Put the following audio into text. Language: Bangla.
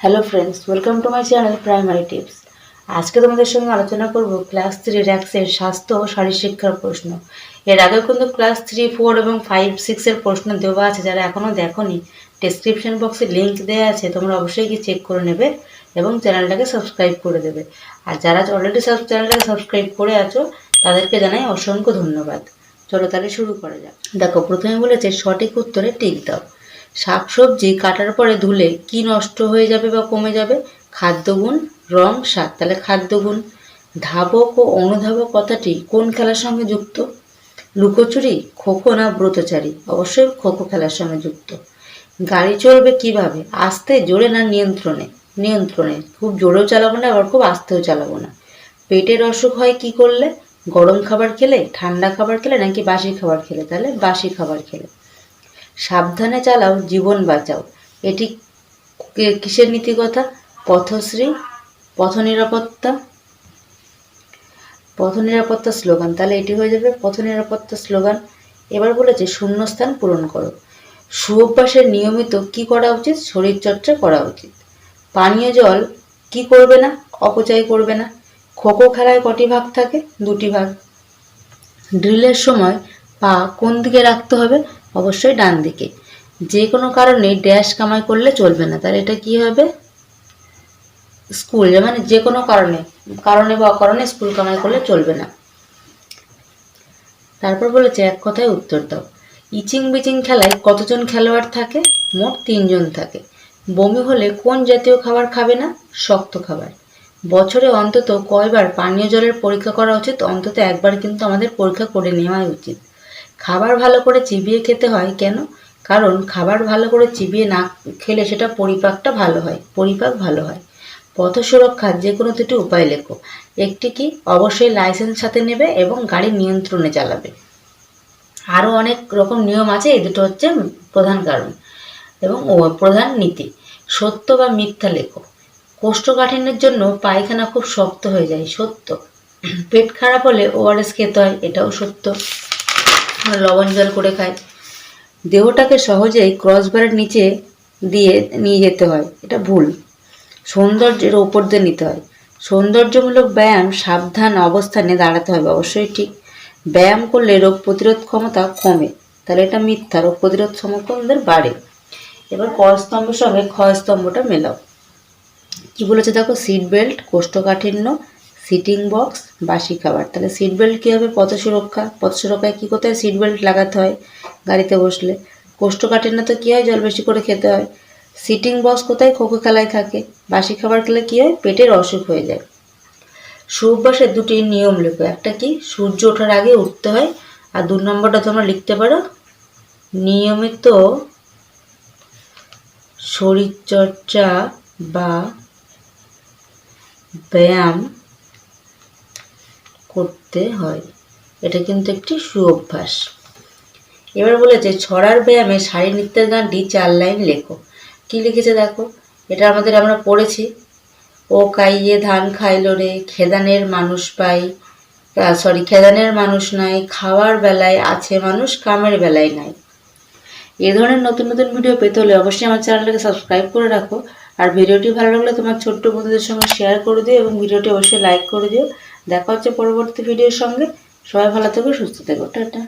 Hello friends welcome to my channel primary tips আজকে তোমাদের সঙ্গে আলোচনা করব ক্লাস থ্রি র্যাক্সের স্বাস্থ্য ও শারীরশিক্ষার প্রশ্ন। এর আগেও কিন্তু ক্লাস থ্রি ফোর এবং ফাইভ সিক্সের প্রশ্ন দেওয়া আছে, যারা এখনও দেখোনি ডেসক্রিপশন বক্সে লিঙ্ক দেওয়া আছে, তোমরা অবশ্যই গিয়ে চেক করে নেবে এবং চ্যানেলটাকে সাবস্ক্রাইব করে দেবে। আর যারা অলরেডি সব চ্যানেলটাকে সাবস্ক্রাইব করে আছো, তাদেরকে জানাই অসংখ্য ধন্যবাদ। চলো তাহলে শুরু করা যাক। দেখো, প্রথমে বলেছে সঠিক উত্তরে টিক দাও। শাকসবজি কাটার পরে ধুলে কি নষ্ট হয়ে যাবে বা কমে যাবে? খাদ্যগুণ, রং, স্বাদ। তাহলে খাদ্যগুণ। ধাবক ও অনুধাবক কথাটি কোন খেলার সঙ্গে যুক্ত? লুকোচুরি খোখো না ব্রতচারী? অবশ্যই খোখো খেলার সঙ্গে যুক্ত। গাড়ি চলবে কীভাবে? আস্তে, জোরে না নিয়ন্ত্রণে? নিয়ন্ত্রণে। খুব জোরেও চালাবো না, আবার খুব আস্তেও চালাবো না। পেটের অসুখ হয় কি করলে? গরম খাবার খেলে? ঠান্ডা খাবার খেলে? নাকি বাসি খাবার খেলে? তাহলে বাসি খাবার খেলে। সাবধানে চালাও, জীবন বাঁচাও। এটি কিসের নীতিকথা? পথশ্রী পথ নিরাপত্তা পথ নিরাপত্তা স্লোগান। তাহলে এটি হয়ে যাবে পথ নিরাপত্তা স্লোগান। এবার বলেছে, শূন্যস্থান পূরণ করো। সুঅভ্যাসের নিয়মিত কি করা উচিত? শরীরচর্চা করা উচিত। পানীয় জল কি করবে না? অপচয় করবে না। খোখো খেলায় কটি ভাগ থাকে? দুটি ভাগ। ড্রিলের সময় পা কোন দিকে রাখতে হবে? অবশ্যই ডান দিকে। যে কোনো কারণে ড্যাশ কামাই করলে চলবে না। তাহলে এটা কি হবে? স্কুল মানে যে কোনো কারণে কারণে বা অকারণে স্কুল কামাই করলে চলবে না। তারপর বলেছে, এক কথায় উত্তর দাও। ইচিং বিচিং খেলায় কতজন খেলোয়াড় থাকে? মোট তিনজন থাকে। বমি হলে কোন জাতীয় খাবার খাবে না? শক্ত খাবার। বছরে অন্তত কয়বার পানীয় জলের পরীক্ষা করা উচিত? অন্তত একবার কিন্তু আমাদের পরীক্ষা করে নেওয়াই উচিত। খাবার ভালো করে চিবিয়ে খেতে হয় কেন? কারণ খাবার ভালো করে চিবিয়ে না খেলে সেটা পরিপাকটা ভালো হয়, পরিপাক ভালো হয়। পথ সুরক্ষার যে কোনো দুটি উপায় লেখো। একটি কি অবশ্যই লাইসেন্স সাথে নেবে এবং গাড়ি নিয়ন্ত্রণে চালাবে। আরও অনেক রকম নিয়ম আছে, এই দুটো হচ্ছে প্রধান কারণ এবং প্রধান নীতি। সত্য বা মিথ্যা লেখো। কোষ্ঠকাঠিন্যের জন্য পায়খানা খুব শক্ত হয়ে যায়, সত্য। পেট খারাপ হলে ওআরএস খেতে হয়, এটাও সত্য। আমরা লবণ জল করে খাই দেহটাকে সহজেই ক্রসবারের নিচে দিয়ে নিয়ে যেতে হয়। এটা ভুল। সৌন্দর্যের ওপর দিয়ে নিতে হয়। সৌন্দর্যমূলক ব্যায়াম সাবধান অবস্থানে দাঁড়াতে হবে, অবশ্যই ঠিক। ব্যায়াম করলে রোগ প্রতিরোধ ক্ষমতা কমে। তাহলে এটা মিথ্যা, রোগ প্রতিরোধ ক্ষমতা আমাদের বাড়ে। এবার ক স্তম্ভের সঙ্গে খ স্তম্ভটা মেলাও। কি বলেছে দেখো? সিট বেল্ট কোষ্ঠকাঠিন্য সিটিং বক্স, বাসি খাবার। তাহলে সিট বেল্ট কী হবে? পথ সুরক্ষা। পথ সুরক্ষায় কী করতে হয়? সিট বেল্ট লাগাতে হয় গাড়িতে বসলে। কোষ্ঠকাঠিন্য তো কী হয়? জল বেশি করে খেতে হয়। সিটিং বক্স কোথায়? খোখো খেলায় থাকে। বাসি খাবার খেলে কী হয়? পেটের অসুখ হয়ে যায়। সুঅভ্যাসের দুটি নিয়ম লেখো। একটা কি? সূর্য ওঠার আগে উঠতে হয়। আর দু নম্বরটা তোমরা লিখতে পারো। নিয়মিত শরীরচর্চা বা ব্যায়াম করতে হয়। এটা কিন্তু একটি সুঅভ্যাস। এবার বলেছে ছড়ার ব্যায়ামে শারীর নৃত্যের গানটি চার লাইন লেখো। কি লিখেছে দেখো? এটা আমাদের আমরা পড়েছি। ও কাইয়ে ধান খাইলো রে, খেদানের মানুষ পাই সরি খেদানের মানুষ নাই, খাওয়ার বেলায় আছে মানুষ, কামের বেলায় নাই। এ ধরনের নতুন নতুন ভিডিও পেতে হলে অবশ্যই আমার চ্যানেলটাকে সাবস্ক্রাইব করে রাখো। আর ভিডিওটি ভালো লাগলে তোমার ছোট্ট বন্ধুদের সঙ্গে শেয়ার করে দিও এবং ভিডিওটি অবশ্যই লাইক করে দিও। দেখা হচ্ছে পরবর্তী ভিডিওর সঙ্গে। সবাই ভালো থেকো সুস্থ থেকো। টাটা।